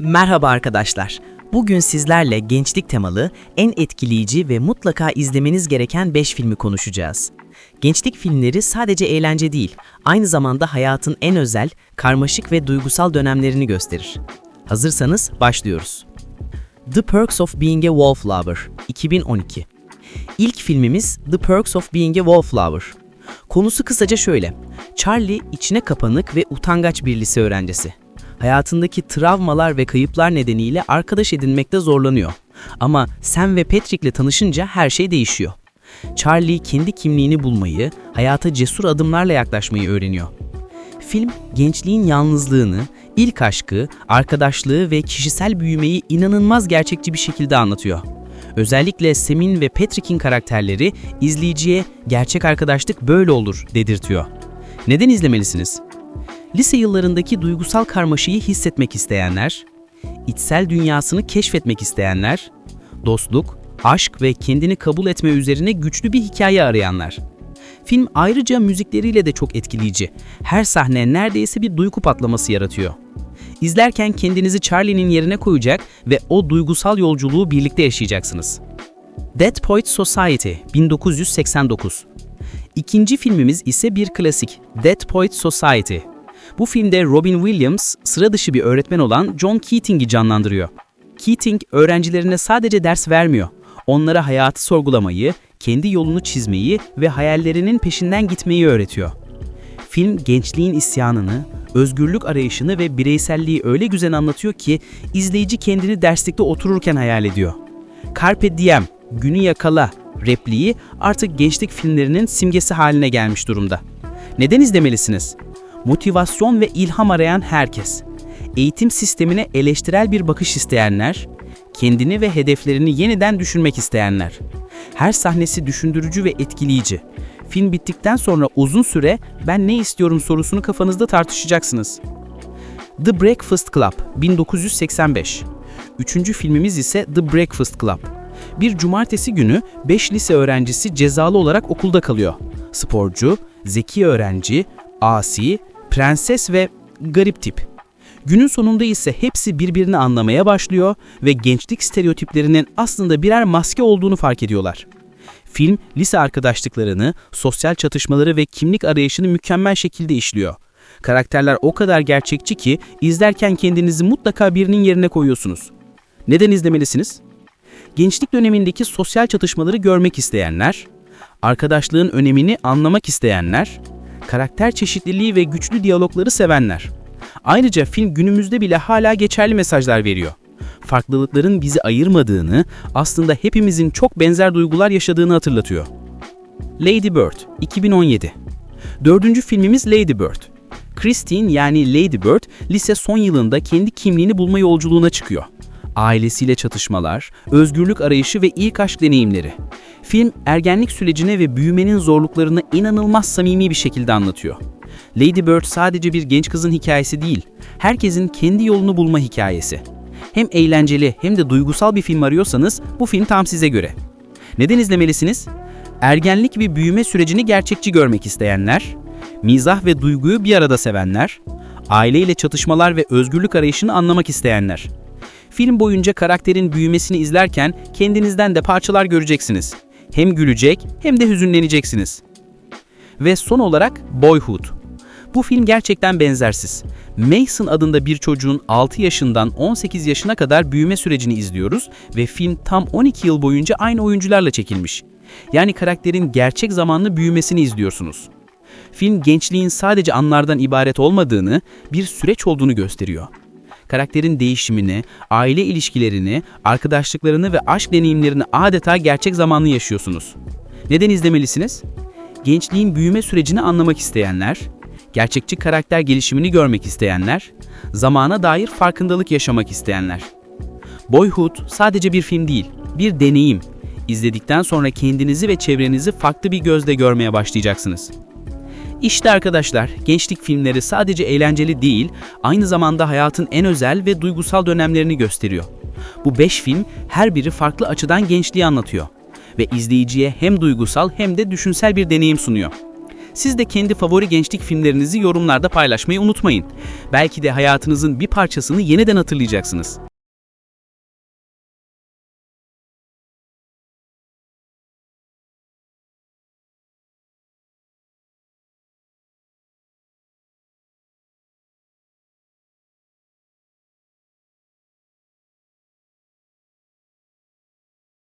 Merhaba arkadaşlar. Bugün sizlerle gençlik temalı, en etkileyici ve mutlaka izlemeniz gereken 5 filmi konuşacağız. Gençlik filmleri sadece eğlence değil, aynı zamanda hayatın en özel, karmaşık ve duygusal dönemlerini gösterir. Hazırsanız başlıyoruz. The Perks of Being a Wallflower 2012 İlk filmimiz The Perks of Being a Wallflower. Konusu kısaca şöyle. Charlie içine kapanık ve utangaç bir lise öğrencisi. Hayatındaki travmalar ve kayıplar nedeniyle arkadaş edinmekte zorlanıyor. Ama Sam ve Patrick'le tanışınca her şey değişiyor. Charlie kendi kimliğini bulmayı, hayata cesur adımlarla yaklaşmayı öğreniyor. Film, gençliğin yalnızlığını, ilk aşkı, arkadaşlığı ve kişisel büyümeyi inanılmaz gerçekçi bir şekilde anlatıyor. Özellikle Sam'in ve Patrick'in karakterleri izleyiciye gerçek arkadaşlık böyle olur dedirtiyor. Neden izlemelisiniz? Lise yıllarındaki duygusal karmaşayı hissetmek isteyenler, içsel dünyasını keşfetmek isteyenler, dostluk, aşk ve kendini kabul etme üzerine güçlü bir hikaye arayanlar. Film ayrıca müzikleriyle de çok etkileyici. Her sahne neredeyse bir duygu patlaması yaratıyor. İzlerken kendinizi Charlie'nin yerine koyacak ve o duygusal yolculuğu birlikte yaşayacaksınız. Dead Poets Society 1989 İkinci filmimiz ise bir klasik, Dead Poets Society. Bu filmde Robin Williams sıra dışı bir öğretmen olan John Keating'i canlandırıyor. Keating öğrencilerine sadece ders vermiyor. Onlara hayatı sorgulamayı, kendi yolunu çizmeyi ve hayallerinin peşinden gitmeyi öğretiyor. Film gençliğin isyanını, özgürlük arayışını ve bireyselliği öyle güzel anlatıyor ki izleyici kendini derslikte otururken hayal ediyor. Carpe diem, günü yakala repliği artık gençlik filmlerinin simgesi haline gelmiş durumda. Neden izlemelisiniz? Motivasyon ve ilham arayan herkes. Eğitim sistemine eleştirel bir bakış isteyenler, kendini ve hedeflerini yeniden düşünmek isteyenler. Her sahnesi düşündürücü ve etkileyici. Film bittikten sonra uzun süre ben ne istiyorum sorusunu kafanızda tartışacaksınız. The Breakfast Club 1985 Üçüncü filmimiz ise The Breakfast Club. Bir cumartesi günü 5 lise öğrencisi cezalı olarak okulda kalıyor. Sporcu, zeki öğrenci, asi, prenses ve garip tip. Günün sonunda ise hepsi birbirini anlamaya başlıyor ve gençlik stereotiplerinin aslında birer maske olduğunu fark ediyorlar. Film, lise arkadaşlıklarını, sosyal çatışmaları ve kimlik arayışını mükemmel şekilde işliyor. Karakterler o kadar gerçekçi ki izlerken kendinizi mutlaka birinin yerine koyuyorsunuz. Neden izlemelisiniz? Gençlik dönemindeki sosyal çatışmaları görmek isteyenler, arkadaşlığın önemini anlamak isteyenler, karakter çeşitliliği ve güçlü diyalogları sevenler. Ayrıca film günümüzde bile hala geçerli mesajlar veriyor. Farklılıkların bizi ayırmadığını, aslında hepimizin çok benzer duygular yaşadığını hatırlatıyor. Lady Bird 2017 Dördüncü filmimiz Lady Bird. Christine yani Lady Bird lise son yılında kendi kimliğini bulma yolculuğuna çıkıyor. Ailesiyle çatışmalar, özgürlük arayışı ve ilk aşk deneyimleri. Film ergenlik sürecine ve büyümenin zorluklarını inanılmaz samimi bir şekilde anlatıyor. Lady Bird sadece bir genç kızın hikayesi değil, herkesin kendi yolunu bulma hikayesi. Hem eğlenceli hem de duygusal bir film arıyorsanız bu film tam size göre. Neden izlemelisiniz? Ergenlik ve büyüme sürecini gerçekçi görmek isteyenler, mizah ve duyguyu bir arada sevenler, aileyle çatışmalar ve özgürlük arayışını anlamak isteyenler. Film boyunca karakterin büyümesini izlerken kendinizden de parçalar göreceksiniz. Hem gülecek hem de hüzünleneceksiniz. Ve son olarak Boyhood. Bu film gerçekten benzersiz. Mason adında bir çocuğun 6 yaşından 18 yaşına kadar büyüme sürecini izliyoruz ve film tam 12 yıl boyunca aynı oyuncularla çekilmiş. Yani karakterin gerçek zamanlı büyümesini izliyorsunuz. Film gençliğin sadece anlardan ibaret olmadığını, bir süreç olduğunu gösteriyor. Karakterin değişimini, aile ilişkilerini, arkadaşlıklarını ve aşk deneyimlerini adeta gerçek zamanlı yaşıyorsunuz. Neden izlemelisiniz? Gençliğin büyüme sürecini anlamak isteyenler, gerçekçi karakter gelişimini görmek isteyenler, zamana dair farkındalık yaşamak isteyenler. Boyhood sadece bir film değil, bir deneyim. İzledikten sonra kendinizi ve çevrenizi farklı bir gözle görmeye başlayacaksınız. İşte arkadaşlar, gençlik filmleri sadece eğlenceli değil, aynı zamanda hayatın en özel ve duygusal dönemlerini gösteriyor. Bu 5 film her biri farklı açıdan gençliği anlatıyor ve izleyiciye hem duygusal hem de düşünsel bir deneyim sunuyor. Siz de kendi favori gençlik filmlerinizi yorumlarda paylaşmayı unutmayın. Belki de hayatınızın bir parçasını yeniden hatırlayacaksınız.